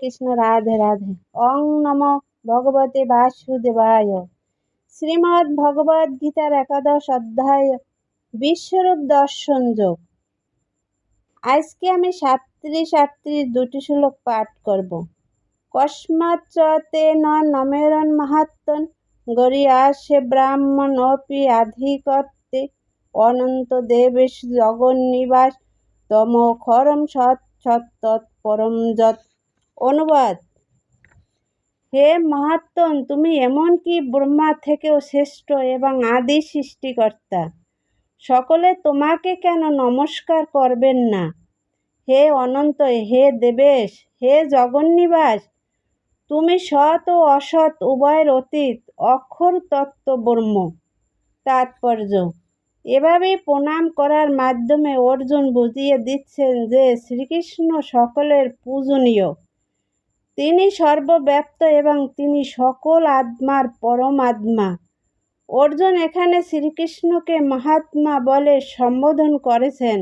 কৃষ্ণ, রাধে রাধে। অং নম ভগবতে বাসুদেবায়। শ্রীমদ্ ভগবদ গীতার একাদশ অধ্যায়, বিশ্বরূপ দর্শন যোগ। আজকে আমি সাত্রিশ আটত্রিশ দুটি শ্লোক পাঠ করব। কস্মাচ্চতে ন নমেরন মাহাত্মন, গরিয়াসে ব্রাহ্মণ অপি আধিকর্তে অনন্ত দেবেশ জগন্নিবাস তম খরম সৎ সৎ পরম যত অনুবাদ। হে মহাত্মন, তুমি এমনকি ব্রহ্মা থেকেও শ্রেষ্ঠ এবং আদি সৃষ্টিকর্তা? সকলে তোমাকে কেন নমস্কার করবেন না? হে অনন্ত, হে দেবেশ, হে জগন্নিবাস, তুমি সৎ ও অসৎ উভয়ের অতীত, অক্ষর তত্ত্ব ব্রহ্ম। তাৎপর্য, এভাবেই প্রণাম করার মাধ্যমে অর্জুন বুঝিয়ে দিচ্ছেন যে শ্রীকৃষ্ণ সকলের পূজনীয়। তিনি সর্বব্যাপ্ত এবং তিনি সকল আত্মার পরম আত্মা। অর্জুন এখানে শ্রীকৃষ্ণকে মহাত্মা বলে সম্বোধন করেছেন,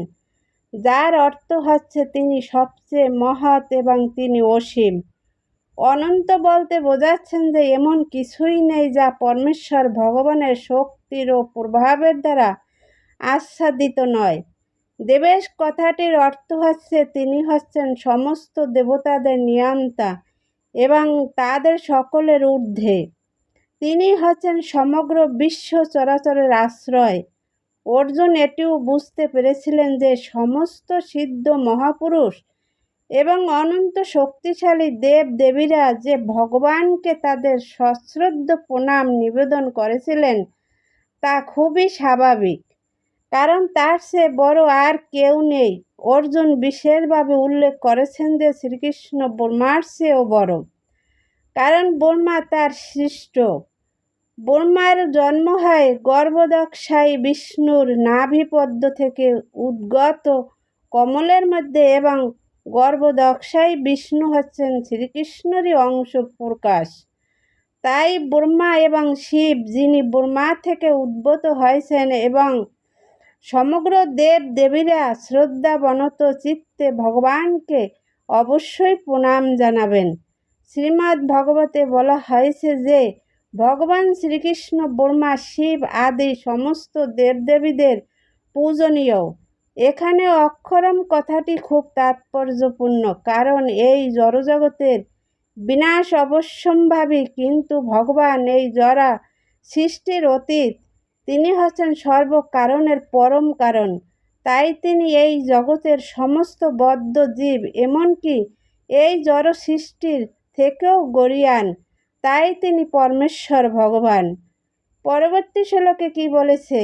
যার অর্থ হচ্ছে তিনি সবচেয়ে মহৎ এবং তিনি অসীম। অনন্ত বলতে বোঝাচ্ছেন যে এমন কিছুই নেই যা পরমেশ্বর ভগবানের শক্তির ও প্রভাবের দ্বারা আচ্ছাদিত নয়। দেবেশ কথাটির অর্থ হচ্ছে তিনি হচ্ছেন সমস্ত দেবতাদের নিয়ন্তা এবং তাদের সকলের ঊর্ধ্বে। তিনি হচ্ছেন সমগ্র বিশ্ব চরাচরের আশ্রয়। অর্জুন এটিও বুঝতে পেরেছিলেন যে সমস্ত সিদ্ধ মহাপুরুষ এবং অনন্ত শক্তিশালী দেব দেবীরা যে ভগবানকে তাদের সশ্রদ্ধ প্রণাম নিবেদন করেছিলেন, তা খুবই স্বাভাবিক। কারণ তার সে বড় আর কেউ নেই। অর্জুন বিশেষভাবে উল্লেখ করেছেন যে, শ্রীকৃষ্ণ ব্রহ্মার চেয়েও বড়। কারণ ব্রহ্মা তার সৃষ্ট। ব্রহ্মার জন্ম হয় গর্ভদক্ষায়ী বিষ্ণুর নাভিপদ্ম থেকে উদ্গত কমলের মধ্যে এবং গর্ভদক্ষায়ী বিষ্ণু হচ্ছেন শ্রীকৃষ্ণরই অংশ প্রকাশ। তাই ব্রহ্মা এবং শিব, যিনি ব্রহ্মা থেকে উদ্ভূত হয়েছেন এবং সমগ্র দেব দেবীরা শ্রদ্ধাবনত চিত্তে ভগবানকে অবশ্যই প্রণাম জানাবেন। শ্রীমদ্ ভগবতে বলা হয়েছে যে, ভগবান শ্রীকৃষ্ণ, বর্মা, শিব আদি সমস্ত দেবদেবীদের পূজনীয়। এখানে অক্ষরম কথাটি খুব তাৎপর্যপূর্ণ, কারণ এই জড়জগতের বিনাশ অবশ্যম্ভাবী, কিন্তু ভগবান এই জরা সৃষ্টির অতীত তিনি হচ্ছেন সর্বকারণের পরম কারণ। তাই তিনি এই জগতের সমস্ত বদ্ধ জীব এমনকি এই জড় সৃষ্টির থেকেও গরিয়ান। তাই তিনি পরমেশ্বর ভগবান। পরবর্তী শ্লোকে কি বলেছে?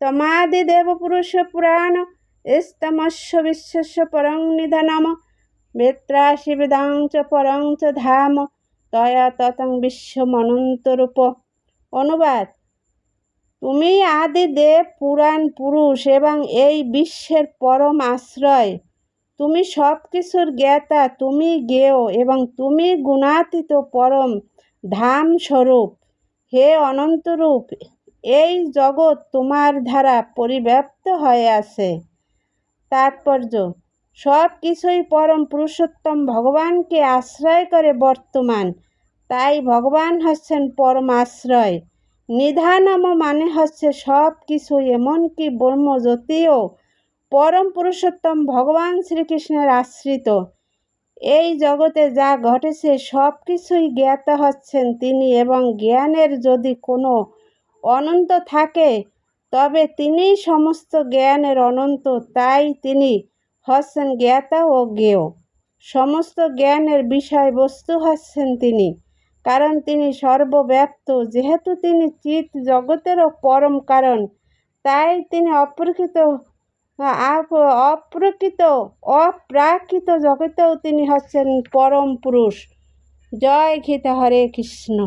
তমাদি দেবপুরুষ পুরাণ স্তমস্য বিশ্বস্য পরং নিধানম বেত্রা শিবেদাং চ পরং চ ধাম, তয়া ততং বিশ্বমনন্তরূপ অনুবাদ তুমি আদি দেব পুরাণ পুরুষ এবং এই বিশ্বের পরম আশ্রয়। তুমি সব কিছুর জ্ঞাতা, তুমি জ্ঞেয় এবং তুমি গুণাতীত পরম ধাম স্বরূপ হে অনন্তরূপ, এই জগৎ তোমার দ্বারা পরিব্যাপ্ত হয়ে আছে। তাৎপর্য সব কিছুই পরম পুরুষোত্তম ভগবানকে আশ্রয় করে বর্তমান। তাই ভগবান হচ্ছেন পরম আশ্রয়। নিধানম মানে হচ্ছে সব কিছু এমনকি ব্রহ্মজ্যোতিও। পরম পুরুষোত্তম ভগবান শ্রীকৃষ্ণের আশ্রিত। এই জগতে যা ঘটেছে, সব কিছুই জ্ঞাত হচ্ছেন তিনি এবং জ্ঞানের যদি কোনো অনন্ত থাকে, তবে তিনি সমস্ত জ্ঞানের অনন্ত, তাই তিনি হচ্ছেন জ্ঞাতা ও জ্ঞেয়। সমস্ত জ্ঞানের বিষয়বস্তু হচ্ছেন তিনি। কারণ তিনি সর্বব্যাপ্ত। যেহেতু তিনি চিত জগতেরও পরম কারণ, তাই তিনি অপ্রকৃত অপ্রকৃত, অপ্রাকৃত জগতেও তিনি হচ্ছেন পরম পুরুষ। জয় গীতা হরে কৃষ্ণ।